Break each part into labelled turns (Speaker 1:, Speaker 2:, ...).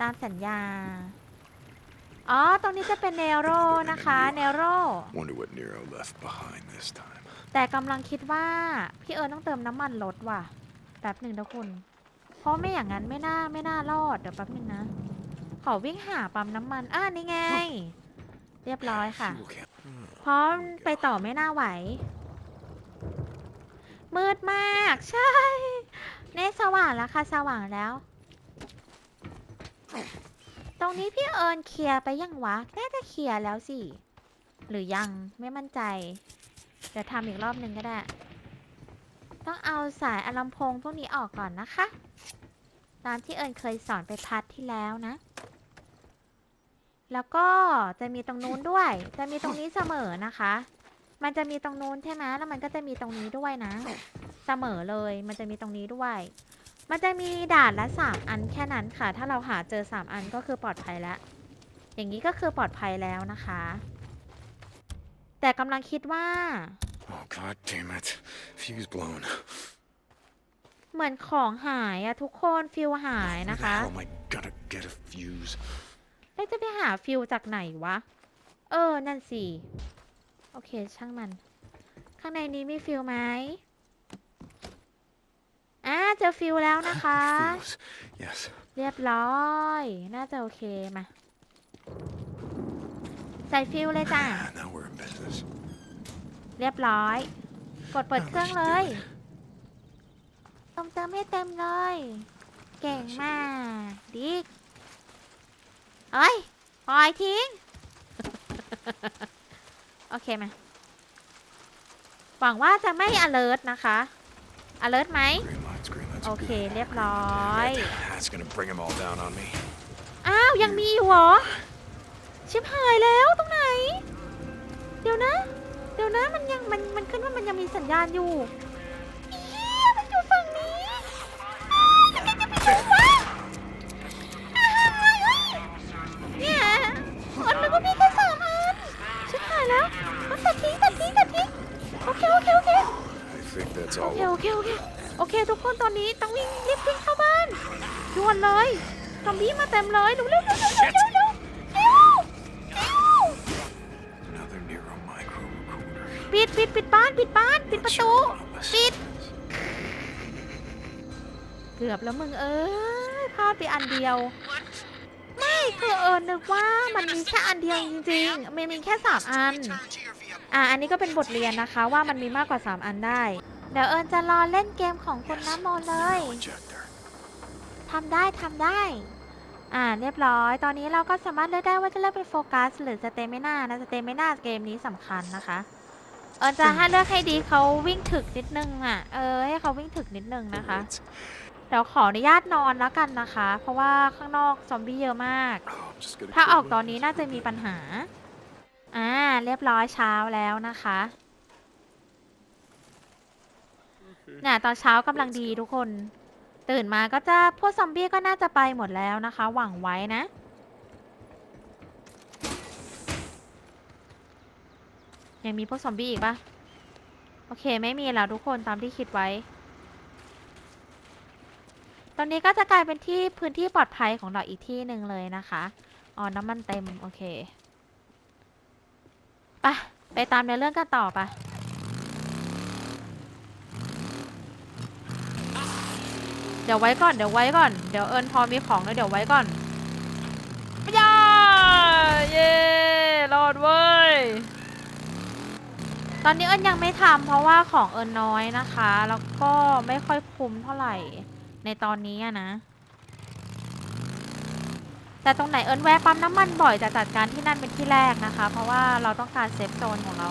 Speaker 1: ตามสัญญา อ๋อ ตรงนี้จะเป็นเนโรนะคะ เนโร
Speaker 2: Wonder what Nero left behind this time.
Speaker 1: แต่กำลังคิดว่า พี่เอิญต้องเติมน้ำมันรถว่ะ แป๊บหนึ่งนะคุณ เพราะไม่อย่างนั้นไม่น่าไม่น่ารอด เดี๋ยวแป๊บหนึ่งนะ ขอวิ่งหาปั๊มน้ำมัน อ่านี่ไง เรียบร้อยค่ะ
Speaker 2: Fuel can-
Speaker 1: เพราะไปต่อไม่น่าไหว มืดมาก ใช่ เนสว่างแล้วค่ะ สว่างแล้ว ตรงนี้พี่เอิญเคลียร์ไปยังวะ น่าจะเคลียร์แล้วสิ หรือยังไม่มั่นใจ เดี๋ยวทำอีกรอบหนึ่งก็ได้ ต้องเอาสายอะลำโพงพวกนี้ออกก่อนนะคะ ตามที่เอิญเคยสอนไปพัดที่แล้วนะ แล้วก็จะมีตรงนู้นด้วย จะมีตรงนี้เสมอนะคะ มันจะมีตรงนู้นใช่ไหมแล้วมันก็จะมีตรงนี้ด้วยนะ เสมอเลย มันจะมีตรงนี้ด้วย มันจะมีด่านละสามอันแค่นั้นค่ะ ถ้าเราหาเจอสามอันก็คือปลอดภัยแล้ว อย่างนี้ก็คือปลอดภัยแล้วนะคะ แต่กำลังคิดว่า
Speaker 2: Oh god damn it. Fuse blown.
Speaker 1: เหมือนของหายอะทุกคนฟิลหาย
Speaker 2: Where
Speaker 1: นะ
Speaker 2: the
Speaker 1: คะ
Speaker 2: hell am I gonna get a fuse?
Speaker 1: แล้วจะไปหาฟิลจากไหนวะ เออ นั่นสิ โอเค ช่างมัน ข้างในนี้มีฟิลไหม อ่าเจอฟิลแล้วนะคะ
Speaker 2: Fuse. Yes.
Speaker 1: เรียบร้อย น่าจะโอเคมา ใส่ฟิลเลยจ้ะ
Speaker 2: Ah, now we're in business.
Speaker 1: เรียบร้อย กดเปิดเครื่องเลยเติมเติมให้เต็มเลย เก่งมาก ดิกเอ้ยปล่อยทิ้ง โอเคมา หวังว่าจะไม่ alert นะคะ alert ไหม
Speaker 2: Green lights, green lights.
Speaker 1: โอเค
Speaker 2: green.
Speaker 1: เรียบร้อย
Speaker 2: That's gonna bring them all down on me.
Speaker 1: อ้าว ยังมีอยู่เหรอ ชิบหายแล้วตรงไหน เดี๋ยวนะ เดี๋ยวนะมันยังมันมันขึ้นว่ามันยังมีสัญญาณอยู่เอี๊ยมันอยู่ฝั่งนี้อ้าวยังไงจะไปดูวะอ้าวเฮ้ยเนี่ยมันนึกว่ามีแค่สามอันชิบหายแล้วมันตัดทิ้งตัดทิ้งตัดทิ้งโอเคโอเคโอเค
Speaker 2: I think that's
Speaker 1: โอ
Speaker 2: all.
Speaker 1: เคโอเคโอเค โอเค ทุกคนตอนนี้ต้องวิ่งรีบวิ่งเข้าบ้านด่วนเลยซอมบี้มาเต็มเลยหนูเร็วเร็วเร็วเร็วเร็วเร็วเร็วปิดปิดปิดบ้านปิดบ้านปิดประตูปิด เกือบแล้วมึงเออพลาดไปอันเดียว ไม่คือเออนึกว่ามันมีแค่อันเดียวจริงๆไม่มีแค่สามอัน อ่าอันนี้ก็เป็นบทเรียนนะคะว่ามันมีมากกว่าสามอันได้ เดี๋ยวเอิญจะรอเล่นเกมของคุณน้ำมนต์เลย
Speaker 2: Injector.
Speaker 1: ทำได้ทำได้ อ่าเรียบร้อย ตอนนี้เราก็สามารถเลือกได้ว่าจะเลือกเป็นโฟกัสหรือสเตมินานะสเตมินาเกมนี้สำคัญนะคะ เออจะให้เลือกให้ดีเขาวิ่งถึกนิดนึงอะ เออให้เขาวิ่งถึกนิดนึงนะคะ
Speaker 2: It's-
Speaker 1: เดี๋ยวขออนุญาตนอนแล้วกันนะคะ เพราะว่าข้างนอกซอมบี้เยอะมาก
Speaker 2: Oh, I'm just gonna
Speaker 1: ถ้า
Speaker 2: kill
Speaker 1: ออก
Speaker 2: one.
Speaker 1: ตอนนี้น่าจะมีปัญหา อ่าเรียบร้อยเช้าแล้วนะคะ เนี่ยตอนเช้ากำลังดีทุกคน ตื่นมาก็จะพวกซอมบี้ก็น่าจะไปหมดแล้วนะคะ หวังไว้นะ ยังมีพวกซอมบี้อีกปะโอเคไม่มีแล้วทุกคนตามที่คิดไว้ ตอนนี้ก็จะกลายเป็นที่พื้นที่ปลอดภัยของเราอีกที่หนึ่งเลยนะคะอ๋อน้ำมันเต็ม โอเค ไป ไปตามในอเรื่องกันต่อไปะ เดี๋ยวไว้ก่อนเดี๋ยวไว้ก่อนเดี๋ยวเอิญพอมีของแล้วเดี๋ยวไว้ก่อนย่าเย่รอดเว้ยตอนนี้เอิญยังไม่ทำเพราะว่าของเอิญน้อยนะคะ แล้วก็ไม่ค่อยคุ้มเท่าไหร่ในตอนนี้นะ แต่ตรงไหนเอิญแวะปั๊มน้ำมันบ่อยจะจัดการที่นั่นเป็นที่แรกนะคะ เพราะว่าเราต้องการเซฟโซนของเรา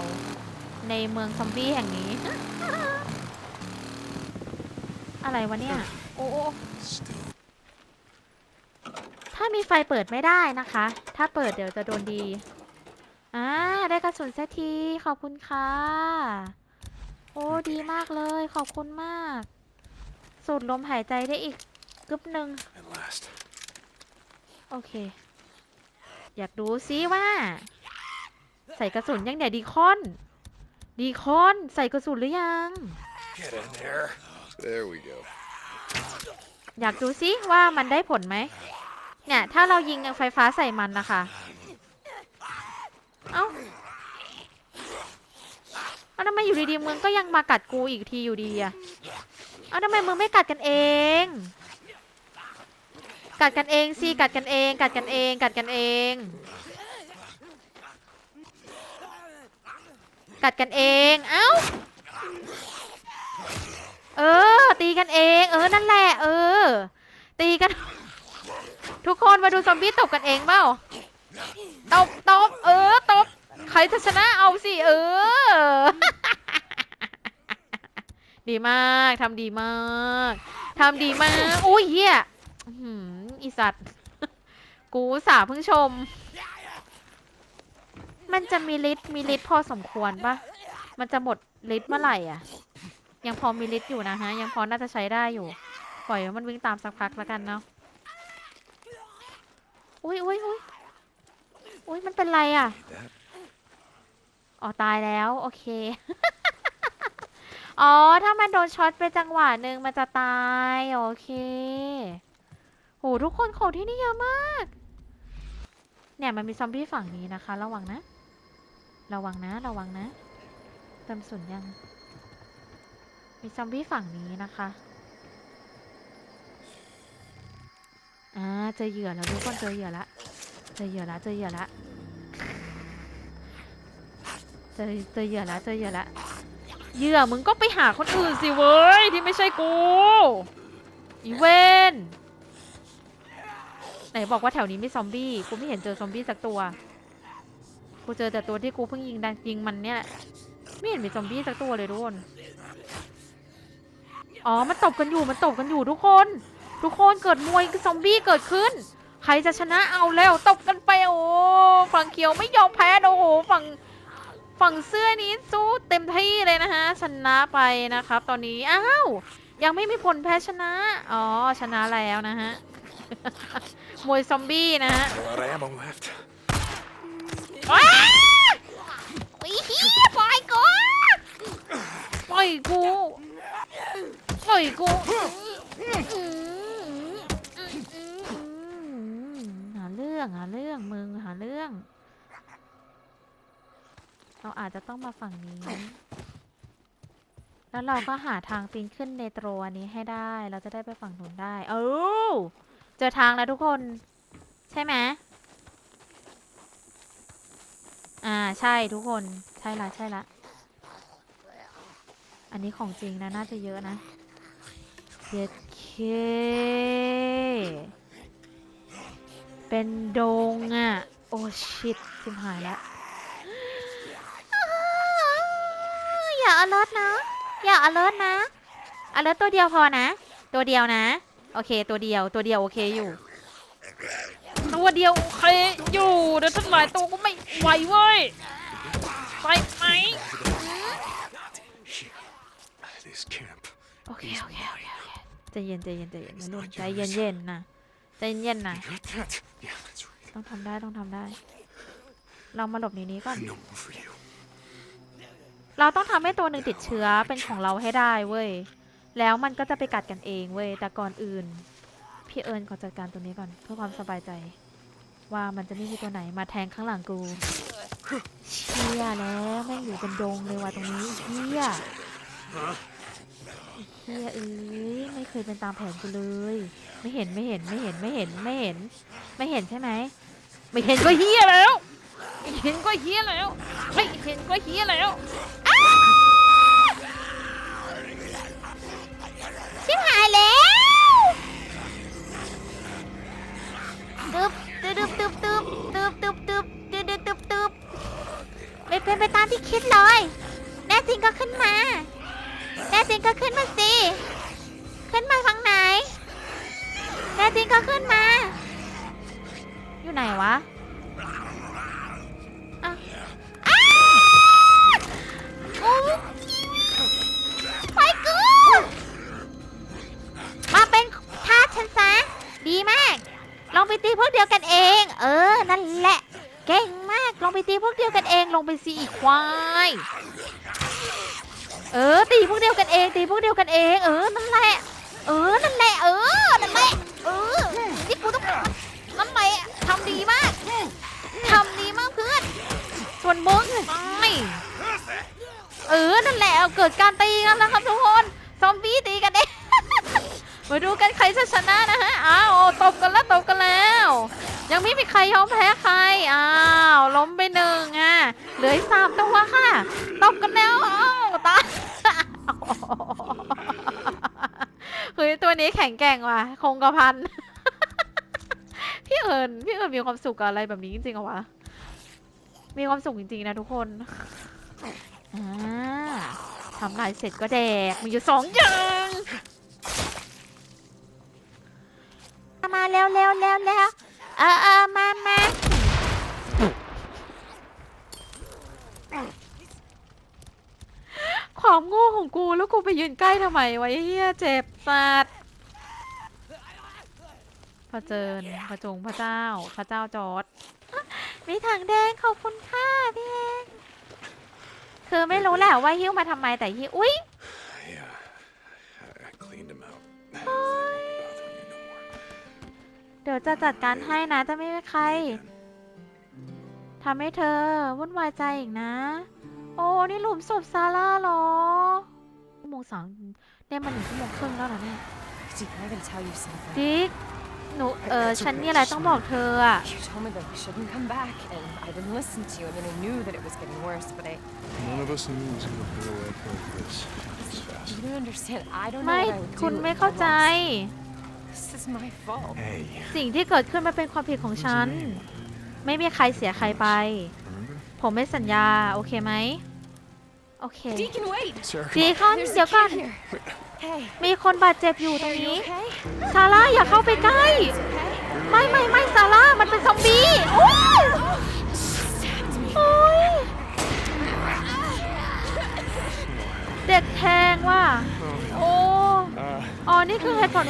Speaker 1: ในเมืองซอมบี้แห่งนี้ อะไรวะเนี่ย โอ้โอ้
Speaker 2: Still
Speaker 1: ถ้ามีไฟเปิดไม่ได้นะคะ ถ้าเปิดเดี๋ยวจะโดนดีอ่าได้กระสุนเซตทีขอบคุณค่ะ โอ้ดีมากเลยขอบคุณมาก สูดลมหายใจได้อีกกึบหนึ่ง
Speaker 2: at last.
Speaker 1: โอเค อยากดูซิว่า ใส่กระสุนยังเดี๋ยวดีคอน ดีคอน ใส่กระสุนหรือยัง
Speaker 2: Get in there. There we go.
Speaker 1: อยากดูซิว่ามันได้ผลไหม เนี่ย ถ้าเรายิงไฟฟ้าใส่มันนะคะ เอ้าเอาทำไมอยู่ดีๆมึงก็ยังมากัดกูอีกทีอยู่ดีอะเอาทำไมมึงไม่กัดกันเอง กัดกันเองสิ กัดกันเอง กัดกันเอง กัดกันเอง กัดกันเอง เอ้า เออ ตีกันเอง เออ นั่นแหละ เออ ตีกัน ทุกคนมาดูซอมบี้ตบกันเองเปล่าตบตบเออตบใครจะชนะเอาสิ เออ ดีมากทำดีมากทำดีมากอุ้ยเหี้ยอีสัตว์ กูสาเพิ่งชม มันจะมีฤทธิ์มีฤทธิ์พอสมควรปะมันจะหมดฤทธิ์เมื่อไหร่อะ ยังพอมีฤทธิ์อยู่นะฮะ ยังพอน่าจะใช้ได้อยู่ ปล่อยมันวิ่งตามสักพักแล้วกันเนาะ อุ้ยอุ้ยอุ้ยอุ้ยมันเป็นไรอะ อ๋อตายแล้ว โอเค อ๋อ ถ้ามันโดนช็อตไปจังหวะหนึ่งมันจะตาย โอเคโหทุกคนของที่นี่เยอะมาก เนี่ยมันมีซอมบี้ฝั่งนี้นะคะ ระวังนะ ระวังนะ ระวังนะ เติมสุนยัง มีซอมบี้ฝั่งนี้นะคะ อ่าเจอเหยื่อแล้วทุกคนเจอเหยื่อละเจอเหยื่อละเจอเหยื่อละเจอเจอเหยื่อละเจอเหยื่อละเหยื่อมึงก็ไปหาคนอื่นสิเว้ยที่ไม่ใช่กู อีเวนไหนบอกว่าแถวนี้ไม่ซอมบี้ กูไม่เห็นเจอซอมบี้สักตัว กูเจอแต่ตัวที่กูเพิ่งยิงดังยิงมันเนี่ยแหละ ไม่เห็นมีซอมบี้สักตัวเลยทุกคน อ๋อ มันตบกันอยู่ มันตบกันอยู่ทุกคน ทุกคนเกิดมวยซอมบี้เกิดขึ้น ใครจะชนะเอาแล้วตบกันไปโอ้ฝั่งเขียวไม่ยอมแพ้โอ้โหฝั่งฝั่งเสื้อนี้สู้เต็มที่เลยนะฮะชนะไปนะครับ ตอนนี้อ้าวยังไม่มีผลแพ้ชนะ อ๋อ ชนะแล้วนะฮะ มวยซอมบี้นะฮะ
Speaker 2: a lot of ammo left.
Speaker 1: ว้าอีเหี้ยปล่อยกูปล่อยกูปล่อย กูหาเรื่องหาเรื่องมึงหาเรื่อง เราอาจจะต้องมาฝั่งนี้ แล้วเราก็หาทางปีนขึ้นในโตรอันนี้ให้ได้ เราจะได้ไปฝั่งนู้นได้ เออเจอทางแล้วทุกคน ใช่ไหมอ่าใช่ทุกคนใช่ละใช่ละ อันนี้ของจริงนะ น่าจะเยอะนะ เย็ดเค เป็นโดงอะ่ะ โอ้ชิตชิมหายแล้ว อย่าอลดนะ อย่าอลดนะอลดตัวเดียวพอนะ ตัวเดียวนะ โอเค ตัวเดียว ตัวเดียวโอเคอยู่ ตัวเดียวโอเคอยู่ เดี๋ยวฉันหลายตัวก็ไม่ไหวเว้ย ไปไหม
Speaker 2: This camp.
Speaker 1: โอเค โอเคโอเค ใจเย็นใจเย็นใจเย็นนะนุ่นใจเย็นเย็นๆนะใจเย็นๆนะ
Speaker 2: You got that? Yeah, that's right.
Speaker 1: ต้องทำได้ต้องทำได้ เรามาหลบในนี้ก่อน
Speaker 2: No more for you.
Speaker 1: เราต้องทำให้ตัวหนึ่งติดเชื้อเป็นของเราให้ได้เว้ย แล้วมันก็จะไปกัดกันเองเว้ย แต่ก่อนอื่น พี่เอิญขอจัดการตัวนี้ก่อน เพื่อความสบายใจ ว่ามันจะไม่มีตัวไหนมาแทงข้างหลังกูเชี่ยแล้วแม่งอยู่เป็นดงเลยว่ะตรงนี้เชี่ย เชี่ยเอ้ยไม่เคยเป็นตามแผนกูเลย ไม่เห็นไม่เห็นไม่เห็นไม่เห็นไม่เห็น ไม่เห็นใช่ไหมไม่เห็นก็เฮียแล้วไม่เห็นก็เฮียแล้วไม่เห็นก็เฮียแล้วชิบหายแล้วตึบตึบตึบตึบตึบตึบตึบตึบตึบตึบตึบไม่เป็นไปตามที่คิดเลยแน่จริงก็ขึ้นมา แน่จริงก็ขึ้นมาสิ ขึ้นมาฝั่งไหนแน่จริงก็ขึ้นมา อยู่ไหนวะอะอ้าโอ้ไปกูมาเป็นทาสฉันซะดีมาก ลองไปตีพวกเดียวกันเอง เออ นั่นแหละ เก่งมาก ลองไปตีพวกเดียวกันเอง ลงไปสิอีกควาย เออ ตีพวกเดียวกันเอง ตีพวกเดียวกันเอง เออ นั่นแหละ เออ นั่นแหละ เออ นั่นแหละ เออ นี่กูต้องน้ำไแหทำดีมาก ทำดีมากเพื่อน ส่วนมึงไม่เออ นั่นแหละ เกิดการตีกันแล้วครับทุกคน ซอมบี้ตีกันเอง มาดูกันใครจะชนะนะฮะ อ้าว ตบกันแล้วตบกันแล้ว ยังไม่มีใครยอมแพ้ใคร อ้าว ล้มไปหนึ่งอะ เหลืออีกสามตัวค่ะ ตบกันแล้ว อ้าวตายเฮ้ยตัวนี้แข็งแกร่งว่ะ คงกระพัน พี่เอิญพี่เอิญมีความสุขกับอะไรแบบนี้จริงๆเหรอวะ มีความสุขจริงๆนะทุกคนทำลายเสร็จก็แดก มีอยู่สองอย่างมาเร็วเร็วเร็วเร็ว เออเออมามาความโง่ของกูแล้วกูไปยืนใกล้ทำไมวะไอ้เฮียเจ็บสัตว์พระเจิญพระจงพระเจ้า พระเจ้าจอร์ดมีถังแดงขอบคุณค่ะพี่เองคือไม่รู้แหละว่าหิ้วมาทำไมแต่หิ้วอุ้ย เดี๋ยวจะจัดการให้นะจะไม่ให้ใครทำให้เธอวุ่นวายใจอีกนะ โอ้นี่หลุมศพซาร่าเหรอชั่วโมงสองได้มาหนึ่งชั่วโมงครึ่งแล้วเหรอเนี่ย
Speaker 3: Dick, I gotta tell you something.
Speaker 1: ดิกหนูเออฉันมีอะไรต้องบอกเธออะ
Speaker 3: You told me that we shouldn't come back, and I didn't listen to you. I mean, I knew that it was getting worse, but I.
Speaker 2: None of us knew it was gonna blow up like this. This fast.
Speaker 3: You don't understand. I don't know
Speaker 1: ไม่
Speaker 3: what I would
Speaker 1: คุณ
Speaker 3: do.
Speaker 1: ไม่
Speaker 3: if
Speaker 1: เข้า
Speaker 3: I
Speaker 1: ใจ
Speaker 3: lost- This is my fault.
Speaker 2: Hey,
Speaker 1: สิ่งที่เกิดขึ้นมันเป็นความผิดของฉัน ไม่มีใครเสียใครไป
Speaker 2: remember?
Speaker 1: ผมไม่สัญญา โอเคไหม โอเค
Speaker 3: Deacon, wait!
Speaker 2: Sarah,
Speaker 1: ดี
Speaker 2: come
Speaker 1: คอน
Speaker 3: There's
Speaker 1: เดี๋ยว
Speaker 3: a
Speaker 1: ก่อน
Speaker 3: kid here. Hey.
Speaker 1: มีคนบาดเจ็บอยู่ตรง
Speaker 3: Are you
Speaker 1: นี้
Speaker 3: okay?
Speaker 1: ซาร่าอย่าเข้าไปใกล้
Speaker 3: Okay?
Speaker 1: ไม่ไม่ไม่ซาร่ามันเป็นซอมบี้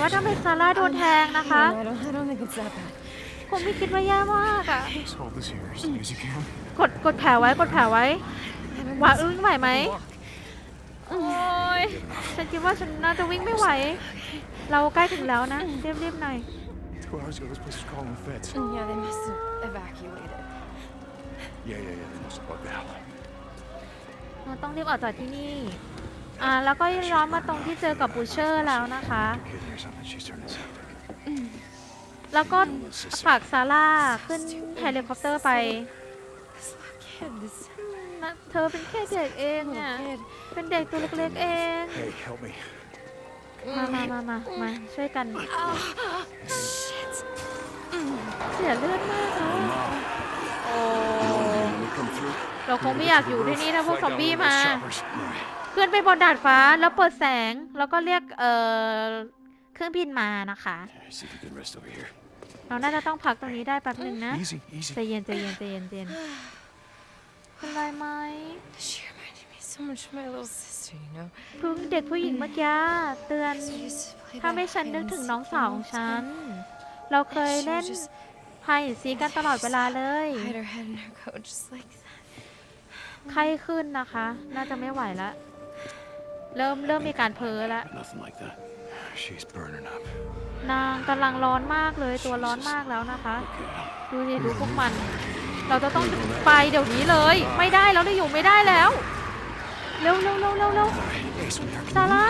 Speaker 1: นี่คือเหตุผลว่าทำไมซาร่าโดนแทงนะคะ
Speaker 3: No, I don't, I don't think it's that bad.
Speaker 1: ผมไม่คิดว่าแย่มากอะ
Speaker 2: just hold this here as long as you can.
Speaker 1: กดกดแผลไว้กดแผลไว้
Speaker 3: I'm
Speaker 1: ว่า
Speaker 3: gonna
Speaker 1: อึ้งไหวไหม
Speaker 3: walk.
Speaker 1: โอ้ยฉันคิดว่าฉันน่าจะวิ่งไม่ไหว เราใกล้ถึงแล้วนะรีบๆหน่อย
Speaker 2: Two hours ago, this place was calling the feds.
Speaker 3: Yeah, they must have evacuated.
Speaker 2: Yeah, yeah, yeah. They must have bugged out.
Speaker 1: เราต้องรีบออกจากที่นี่ อ่าแล้วก็ย้อนมาตรงที่เจอกับบูเชอร์แล้วนะคะ
Speaker 2: Kid here, something. She's turning septic.
Speaker 1: แล้วก็ฝากซาร่าขึ้นเฮลิคอปเตอร์ไป
Speaker 3: This little kid, this
Speaker 1: นะเธอเป็นแค่เด็กเองอะ
Speaker 3: little kid.
Speaker 1: เป็นเด็กตัวเล็กๆเอง
Speaker 2: Hey, help me.
Speaker 1: มามามามามาช่วยกัน
Speaker 3: Shit.
Speaker 1: เสียเลือดมากแล้วอะโอ้
Speaker 2: When we come through,
Speaker 1: เราคงไม่อยากอยู่ที่นี่ถ้าพวก
Speaker 2: flag
Speaker 1: ซอม
Speaker 2: down
Speaker 1: บี้
Speaker 2: one of
Speaker 1: มา
Speaker 2: those choppers. Alright.
Speaker 1: ขึ้นไปบนดาดฟ้าแล้วเปิดแสงแล้วก็เรียกเอ่อเครื่องบินมานะคะ
Speaker 2: See if you can rest over here.
Speaker 1: เราน่าจะต้องพักตรงนี้ได้แป๊บหนึ่งนะ
Speaker 2: Easy, easy.
Speaker 1: ใจเย็นใจเย็นใจเย็นใจเย็นเป็นไรไหม
Speaker 3: She reminded me so much of my little sister, you know.
Speaker 1: เพิ่งเด็กผู้หญิงเมื่อกี้เตือน
Speaker 3: She used to play
Speaker 1: ถ้า
Speaker 3: by
Speaker 1: ไม่ฉันนึก
Speaker 3: hands
Speaker 1: ถึงน้องสาวของ
Speaker 3: all the
Speaker 1: ฉัน
Speaker 3: time.
Speaker 1: เราเคย
Speaker 3: She
Speaker 1: เล่
Speaker 3: would
Speaker 1: น
Speaker 3: just
Speaker 1: ไฮซีกันตลอดเวลาเลย
Speaker 3: hide her head in her coat just like that.
Speaker 1: ไข้ขึ้นนะคะ น่าจะไม่ไหวแล้ว เริ่มเริ่มมีการเพ้อแล้ว
Speaker 2: Nothing like that. She's burning up.
Speaker 1: นางกำลังร้อนมากเลยตัวร้อนมากแล้วนะคะ
Speaker 2: Okay.
Speaker 1: ดูสิดูพวกมัน เราจะต้องไปเดี๋ยวนี้เลย ไม่ได้แล้วเราอยู่ไม่ได้แล้ว เร็วเร็วเร็วเร็วเร็ว
Speaker 2: Hey, sweetheart,
Speaker 1: ซา
Speaker 2: can you
Speaker 1: ร่า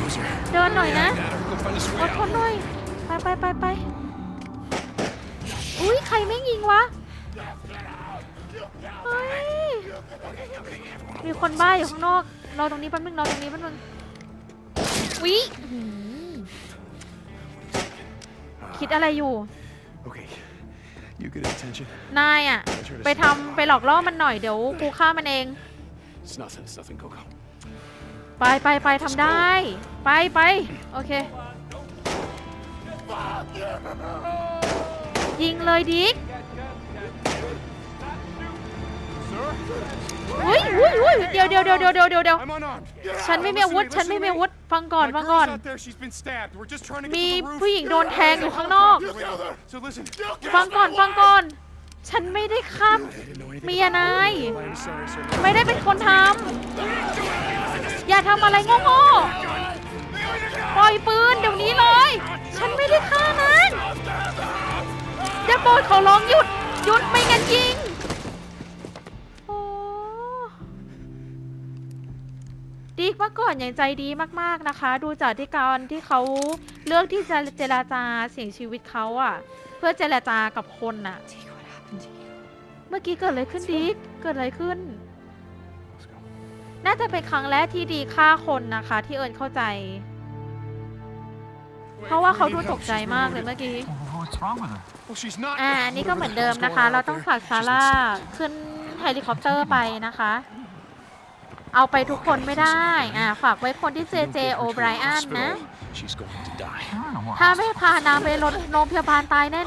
Speaker 2: Who's there?
Speaker 1: เดินหน่อยนะ
Speaker 2: Go find us a
Speaker 1: อ
Speaker 2: way
Speaker 1: ดท
Speaker 2: out.
Speaker 1: นหน่อย ไปไปไปไปอุ้ยใครไม่ยิงวะ เฮ้ย
Speaker 2: Okay, okay, everyone.
Speaker 1: มีคนบ้าอยู่ข้างนอก รอตรงนี้แป๊บนึงรอตรงนี้แป๊บนึงวิอื้อหือคิดอะไรอยู่
Speaker 2: Okay. You get attention.
Speaker 1: นายอะไปทำไปหลอกล่อมันหน่อยเดี๋ยวกูฆ่ามันเอง
Speaker 2: It's nothing. It's nothing. Go, go.
Speaker 1: ไปไปไปทำได้ ไปไปโอเค ยิงเลยดิก อุ้ยอุ้ยอุ้ยเดี๋ยวเดี๋ยวเดี๋ยวเดี๋ยวเดี๋ยวเดี๋ยวเดี๋ยว
Speaker 2: I'm unarmed.
Speaker 1: ฉันไม่มีอาวุธฉันไม่มีอาวุธฟังก่อน
Speaker 2: My
Speaker 1: ฟัง
Speaker 2: girl's
Speaker 1: ก่อน
Speaker 2: out there. She's been stabbed. We're just trying to
Speaker 1: มี
Speaker 2: get to the roof.
Speaker 1: ผู้หญิงโดนแทงอยู่ข้างนอก
Speaker 2: So listen.
Speaker 1: ฟังก่อนฟังก่อน ฉันไม่ได้ฆ่า
Speaker 2: I didn't know anything
Speaker 1: เมีย
Speaker 2: about
Speaker 1: นาย
Speaker 2: it. I'm sorry, sir.
Speaker 1: ไม่ได้เป็นคนทำอย่าทำอะไรโง่ๆปล่อยปืนเดี๋ยวนี้เลย ฉันไม่ได้ฆ่ามันอย่าโปรดขอร้องหยุดหยุดไม่งั้นยิง โอ้ดีเมื่อก่อนยังใจดีมากๆนะคะ ดูจากที่การที่เขาเลือกที่จะเจรจาเสียงชีวิตเขาอะเพื่อเจรจากับคนน่ะ เมื่อกี้เกิดอะไรขึ้นดิกเกิดอะไรขึ้น น่าจะเป็นครั้งแรกที่ดีฆ่าคนนะคะ ที่เอิญเข้าใจ เพราะว่าเขาดูตกใจมากเลยเมื่อกี้ อ่าอันนี่ก็เหมือนเดิมนะคะ เราต้องฝากซาร่าขึ้นเฮลิคอปเตอร์ไปนะคะ เอาไปทุกคนไม่ได้ อ่าฝากไว้คนที่เจเจโอไบรอันนะ
Speaker 2: She's going to die.
Speaker 4: There are no more
Speaker 1: ถ้าไม่พานางไปโรงโรงพยาบาลตายแน่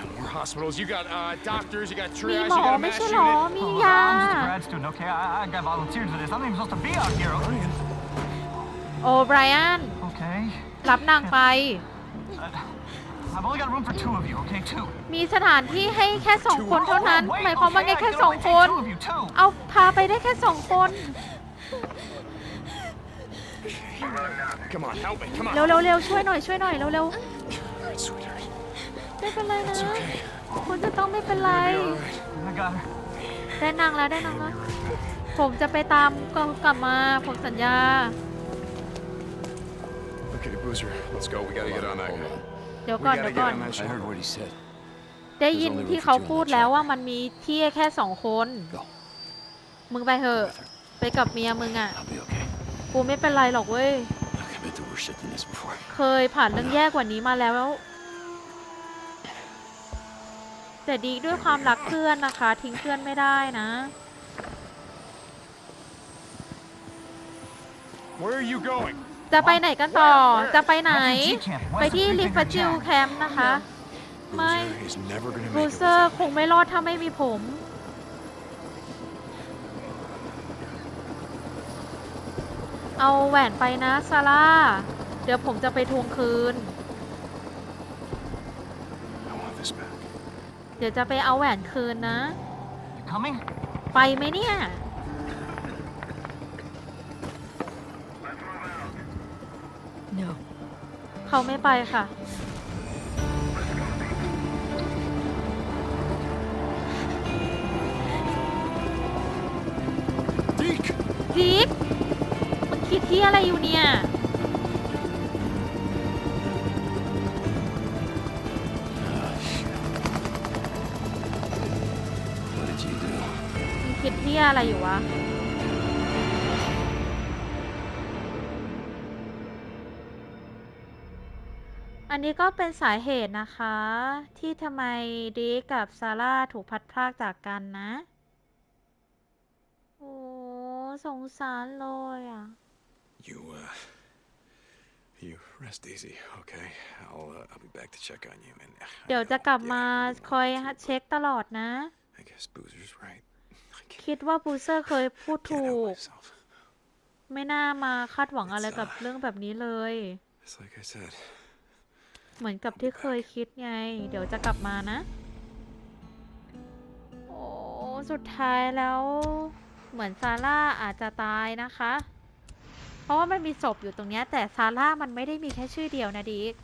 Speaker 2: No more hospitals. You got uh, doctors. You got
Speaker 1: ๆมี
Speaker 2: triage.
Speaker 1: หม
Speaker 2: You
Speaker 1: อ
Speaker 2: got a
Speaker 1: ไม่
Speaker 2: mass
Speaker 1: ใช่หรอ
Speaker 2: unit.
Speaker 1: มี
Speaker 4: Oh,
Speaker 1: ยา
Speaker 4: I'm just a grad student, okay? I, I got volunteered for this. I'm not even supposed to be out here.
Speaker 2: Brian.
Speaker 1: โอไบรอัน
Speaker 4: Okay.
Speaker 1: รับนางไป
Speaker 4: Uh, I've only got room for two of you, okay? Two.
Speaker 1: มีสถานที่ให้แค่สองคนเท่านั้น
Speaker 4: Wait,
Speaker 1: หมายความว่า
Speaker 4: okay,
Speaker 1: ไง
Speaker 4: I
Speaker 1: แค่
Speaker 4: can
Speaker 1: สอง
Speaker 4: only
Speaker 1: ค
Speaker 4: take
Speaker 1: น
Speaker 4: two of you, two.
Speaker 1: เอาพาไปได้แค่สองคน
Speaker 2: Come on, help me. Come on.
Speaker 1: เร็วเร็วเร็วช่วยหน่อยช่วยหน่อยเร็วเร็ว
Speaker 2: All right, sweetheart.
Speaker 1: ไม่เป็นไรนะ
Speaker 2: It's okay.
Speaker 1: คุณจะต้องไม่เป็นไร
Speaker 2: You'll be all right.
Speaker 4: I got her.
Speaker 1: ได้นางแล้วได้นางแล้วผมจะไปตามก็กลับมา ผมสัญญา
Speaker 2: Okay, Boozer, let's go. We gotta get on that guy.
Speaker 1: เดี๋ยว
Speaker 2: We
Speaker 1: ก่อน
Speaker 2: gotta
Speaker 1: เดี๋ยว
Speaker 2: get
Speaker 1: ก่อน
Speaker 2: on that
Speaker 5: I
Speaker 2: ship.
Speaker 5: heard what he said.
Speaker 1: ได้ยินที่เขาพูดแล้วว่ามันมีที่แค่สองคน
Speaker 5: Go.
Speaker 1: มึงไปเถอะ ไปกับเมียมึงอะ
Speaker 5: I'll be okay.
Speaker 1: กูไม่เป็นไรหรอกเว้ย
Speaker 5: shit than this before.
Speaker 1: เคยผ่านเรื่องแย่กว่านี้มาแล้ว แต่ดีด้วยความรักเพื่อนนะคะ ทิ้งเพื่อนไม่ได้นะ
Speaker 2: Where are you going?
Speaker 1: จะไปไหนกันต่อ จะไปไหน
Speaker 4: Refugee camp.
Speaker 1: ไป
Speaker 4: West
Speaker 1: ที่
Speaker 4: of
Speaker 1: ริฟ
Speaker 4: Big
Speaker 1: จิล
Speaker 4: Finger
Speaker 1: แค
Speaker 4: Jack.
Speaker 1: มป์นะคะ ไม่
Speaker 2: Boozer is never gonna
Speaker 1: บรู
Speaker 2: make it
Speaker 1: เซอร์
Speaker 2: without
Speaker 1: คงไม่รอดถ้าไม่มีผม เอาแหวนไปนะซาร่า เดี๋ยวผมจะไปทวงคืน
Speaker 2: I want this back.
Speaker 1: เดี๋ยวจะไปเอาแหวนคืนนะ
Speaker 4: You coming?
Speaker 1: ไปไหมเนี่ย
Speaker 3: No.
Speaker 1: เขาไม่ไปค่ะ ที่อะไรอยู่เนี่ย
Speaker 5: What did you do?
Speaker 1: มันคิดที่อะไรอยู่วะ อันนี้ก็เป็นสาเหตุนะคะ ที่ทำไมดีกับซาร่าถูกพัดพรากจากกันนะ โอ้สงสารเลยอะ
Speaker 2: You, uh. You rest easy, okay? I'll, uh, I'll be back to check on you. And I
Speaker 1: เดี๋ยว
Speaker 2: know,
Speaker 1: จะกลับ
Speaker 2: yeah,
Speaker 1: มาคอยเช็คตลอดนะ
Speaker 2: I guess Boozer's right. I can't
Speaker 1: คิดว่าบูเซอร์เคยพูด
Speaker 2: get
Speaker 1: ถู
Speaker 2: out
Speaker 1: ก
Speaker 2: myself.
Speaker 1: ไม่น่ามาคาดหวังอะไรกับเรื่องแบบนี้เลย
Speaker 2: It's like I said.
Speaker 1: เหมือนกับที่เคยคิดไง เดี๋ยวจะกลับมานะ โอ้ สุดท้ายแล้ว เหมือนซาร่าอาจจะตายนะคะ เพราะว่ามันมีศพอยู่ตรงเนี้ยแต่ซาร่ามันไม่ได้มีแค่ชื่อเดียวนะดิก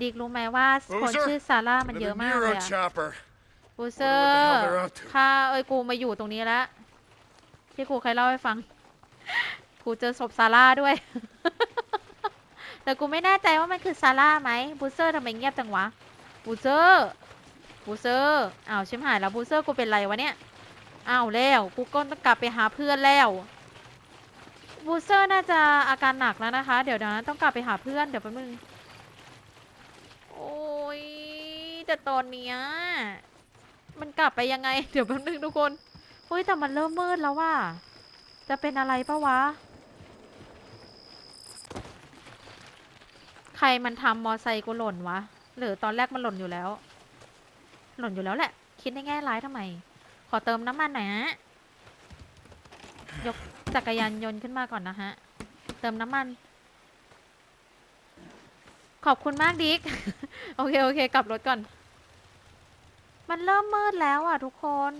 Speaker 1: ดิกรู้ไหมว่าคน
Speaker 2: Boozer
Speaker 1: ชื่อซาร่ามันเยอะ
Speaker 2: Another
Speaker 1: มากเลย
Speaker 2: Euro
Speaker 1: อะ
Speaker 2: chopper.
Speaker 1: บูเซอร์
Speaker 2: Wonder what the hell they're up to
Speaker 1: ข้าเอ้ยกูมาอยู่ตรงนี้แล้วที่ครูเคยเล่าให้ฟัง กูเจอศพซาร่าด้วย แต่กูไม่แน่ใจว่ามันคือซาร่าไหมบูเซอร์ทำไมเงียบจังวะบูเซอร์บูเซอร์อ้าวชิมหายแล้วบูเซอร์กูเป็นไรวะเนี่ยอ้าวแล้วกูก็ต้องกลับไปหาเพื่อนแล้ว บูสเซอร์น่าจะอาการหนักแล้วนะคะ เดี๋ยวเดี๋ยวนะต้องกลับไปหาเพื่อนเดี๋ยวแป๊บนึง โอ้ยแต่ตอนเนี้ยมันกลับไปยังไง เดี๋ยวแป๊บนึงทุกคนเฮ้ยแต่มันเริ่มมืดแล้วว่า จะเป็นอะไรปะวะ ใครมันทำมอไซค์กูหล่นวะ หรือตอนแรกมันหล่นอยู่แล้ว หล่นอยู่แล้วแหละ คิดในแง่ร้ายทำไม ขอเติมน้ำมันหน่อยฮะยก จักรยานยนต์ขึ้นมาก่อนนะฮะ เติมน้ำมัน ขอบคุณมากดิก โอเค โอเค กลับรถก่อน มันเริ่มมืดแล้วอะทุกคน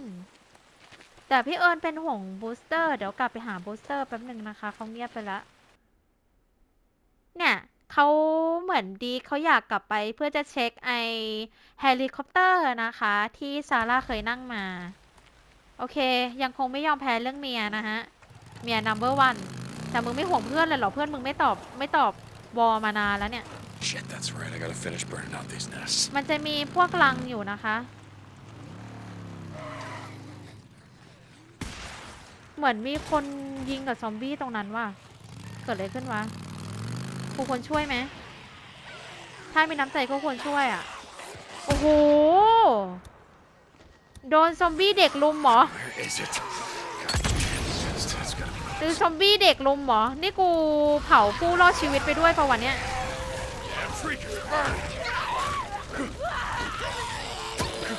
Speaker 1: แต่พี่เอิญเป็นห่วงบูสเตอร์ เดี๋ยวกลับไปหาบูสเตอร์แป๊บหนึ่งนะคะ เขาเงียบไปละเนี่ยเขาเหมือนดีเขาอยากกลับไปเพื่อจะเช็คไอเฮลิคอปเตอร์นะคะ ที่ซาร่าเคยนั่งมา โอเค ยังคงไม่ยอมแพ้เรื่องเมียนะฮะ เมีย number one แฟแต่มึงไม่ห่วงเพื่อนเลยเหรอเพื่อนมึงไม่ตอบไม่ตอบวอมานานแล้วเนี่ย
Speaker 2: Shit, that's right. I gotta finish burning out these nests.
Speaker 1: มันจะมีพวกลังอยู่นะคะ เหมือนมีคนยิงกับซอมบี้ตรงนั้นว่ะ เกิดอะไรขึ้นวะกูควรช่วยไหม ถ้ามีน้ำใจก็ควรช่วยอะ โอ้โห โดนซอมบี้เด็กลุมเหรอ
Speaker 2: Where is it?
Speaker 1: คือซอมบี้เด็กลุมเหรอ นี่กูเผาผู้รอดชีวิตไปด้วยปะวันเนี้ย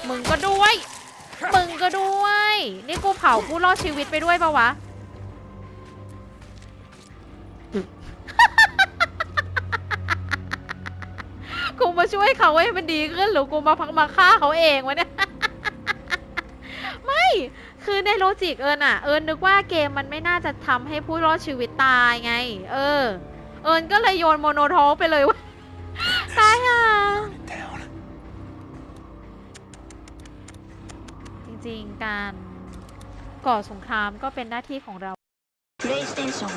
Speaker 1: มึงก็ด้วย มึงก็ด้วย นี่กูเผาผู้รอดชีวิตไปด้วยปะวะ กูมาช่วยเขาให้มันดีขึ้นหรือกูมาพักมาฆ่าเขาเองวะเนี่ย คือในโลจิกเอิญอะเอิญนึกว่าเกมมันไม่น่าจะทำให้ผู้รอดชีวิตตายไง เออ เอิญก็เลยโยนโมโนทอลไปเลยว่า ตายอะ จริงๆ การก่อสงครามก็เป็นหน้าที่ของเรา
Speaker 6: PlayStation